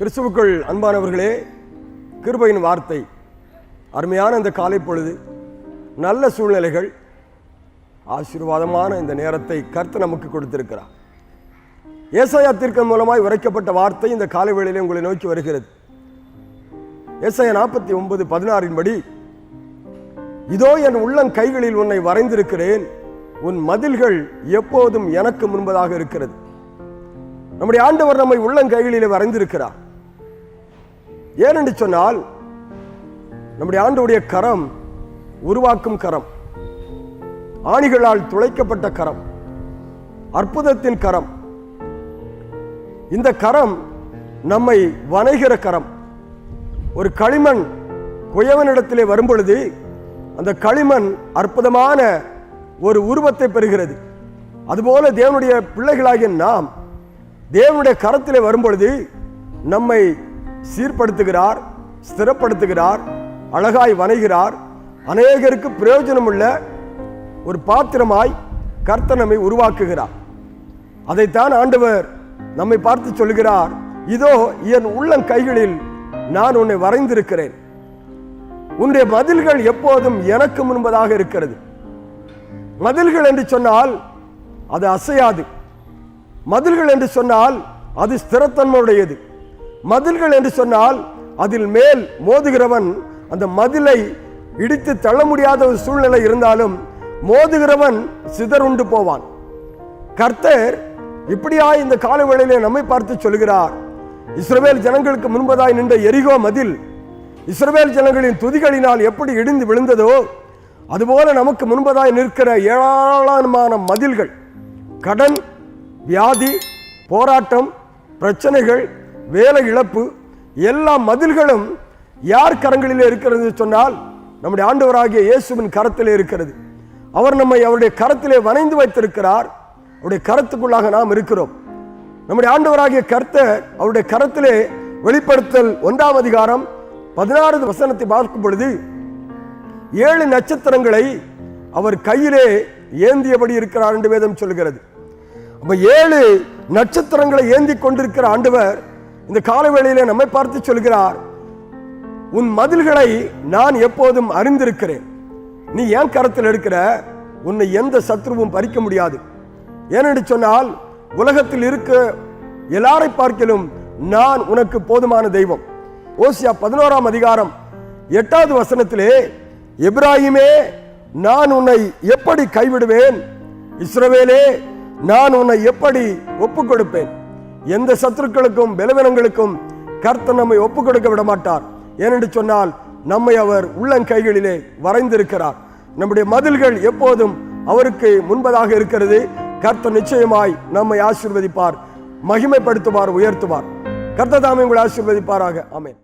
கிறிஸ்துவுக்குள் அன்பானவர்களே கிருபையின் வார்த்தை. அருமையான இந்த காலை பொழுது நல்ல சூழ்நிலைகள் ஆசீர்வாதமான இந்த நேரத்தை கருத்து நமக்கு கொடுத்திருக்கிறார். ஏசாயா தீர்க்கம் மூலமாய் உரைக்கப்பட்ட வார்த்தை இந்த காலை வேளையிலே உங்களை நோக்கி வருகிறது. ஏசாயா நாற்பத்தி ஒன்பது பதினாறின் படி இதோ என் உள்ளம் கைகளில் உன்னை வரைந்திருக்கிறேன் உன் மதில்கள் எப்போதும் எனக்கு முன்பதாக இருக்கிறது. நம்முடைய ஆண்டவர் நம்மை உள்ளங்கைகளிலே வரைந்திருக்கிறார். ஏனென்று சொன்னால் நம்முடைய ஆண்டுடைய கரம் உருவாக்கும் கரம் ஆணிகளால் துளைக்கப்பட்ட கரம் அற்புதத்தின் கரம். இந்த கரம் நம்மை வணைகிற கரம். ஒரு களிமண் குயவனிடத்திலே வரும் பொழுது அந்த களிமண் அற்புதமான ஒரு உருவத்தை பெறுகிறது. அதுபோல தேவனுடைய பிள்ளைகளாகிய நாம் தேவனுடைய கரத்திலே வரும்பொழுது நம்மை சீர்படுத்துகிறார் ஸ்திரப்படுத்துகிறார் அழகாய் வணைகிறார் அநேகருக்கு பிரயோஜனமுள்ள ஒரு பாத்திரமாய் கர்த்தனமை உருவாக்குகிறார். அதைத்தான் ஆண்டவர் நம்மை பார்த்து சொல்கிறார். இதோ என் உள்ளம் கைகளில் நான் உன்னை வரைந்திருக்கிறேன். உன்னுடைய மதில்கள் எப்போதும் எனக்கு முன்பதாக இருக்கிறது. மதில்கள் என்று சொன்னால் அது அசையாது. மதில்கள் என்று சொன்னால் அது ஸ்திரத்தன்மையுடையது. மதில்கள் என்று சொன்னால் அதில் மேல் மோதுகிறவன் அந்த மதிலை இடித்து தள்ள முடியாத ஒரு சூழ்நிலை இருந்தாலும் மோதுகிறவன் சிதறுண்டு போவான். கர்த்தர் இப்படியா இந்த காலவேளையிலே நம்மை பார்த்து சொல்கிறார். இஸ்ரவேல் ஜனங்களுக்கு முன்பதாய் நின்ற எரிகோ மதில் இஸ்ரவேல் ஜனங்களின் துதிகளினால் எப்படி இடிந்து விழுந்ததோ அதுபோல நமக்கு முன்பதாய் நிற்கிற ஏராளமான மதில்கள் கடன் வியாதி போராட்டம் பிரச்சனைகள் வேலை இழப்பு எல்லா மதில்களும் யார் கரங்களிலே இருக்கிறது சொன்னால் நம்முடைய ஆண்டவராகிய இயேசுவின் கரத்தில் இருக்கிறது. அவர் நம்மை அவருடைய கரத்திலே வணைந்து வைத்திருக்கிறார். அவருடைய கரத்துக்குள்ளாக நாம் இருக்கிறோம். நம்முடைய ஆண்டவராகிய கர்த்தர் அவருடைய கரத்திலே வெளிப்படுத்தல் ஒன்றாம் அதிகாரம் பதினாறு வசனத்தை பார்க்கும் பொழுது ஏழு நட்சத்திரங்களை அவர் கையிலே ஏந்தியபடி இருக்கிறார் என்று வேதம் சொல்கிறது. அப்ப ஏழு நட்சத்திரங்களை ஏந்தி கொண்டிருக்கிற ஆண்டவர் இந்த காலவேளையில நம்மை பார்த்து சொல்கிறார் உன் மதில்களை நான் எப்போதும் அறிந்திருக்கிறேன். நீ ஏன் கரத்தில் எடுக்கிற? உன்னை எந்த சத்ருவும் பறிக்க முடியாது. ஏனென்று சொன்னால் உலகத்தில் இருக்க எல்லாரை பார்க்கிலும் நான் உனக்கு போதுமான தெய்வம். ஓசியா பதினோராம் அதிகாரம் எட்டாவது வசனத்திலே எப்ராஹிமே நான் உன்னை எப்படி கைவிடுவேன்? இஸ்ரவேலே நான் உன்னை எப்படி ஒப்பு கொடுப்பேன் எந்த சத்துருக்களுக்கும் பலவீனங்களுக்கும் கர்த்தர் நம்மை ஒப்பு கொடுக்க விட மாட்டார் ஏனென்று சொன்னால் நம்மை அவர் உள்ளங்கைகளிலே வரைந்திருக்கிறார். நம்முடைய மதில்கள் எப்போதும் அவருக்கு முன்பதாக இருக்கிறது. கர்த்தர் நிச்சயமாய் நம்மை ஆசீர்வதிப்பார் மகிமைப்படுத்துவார் உயர்த்துவார். கர்த்தர் தாமே உங்களை ஆசீர்வதிப்பாராக. ஆமென்.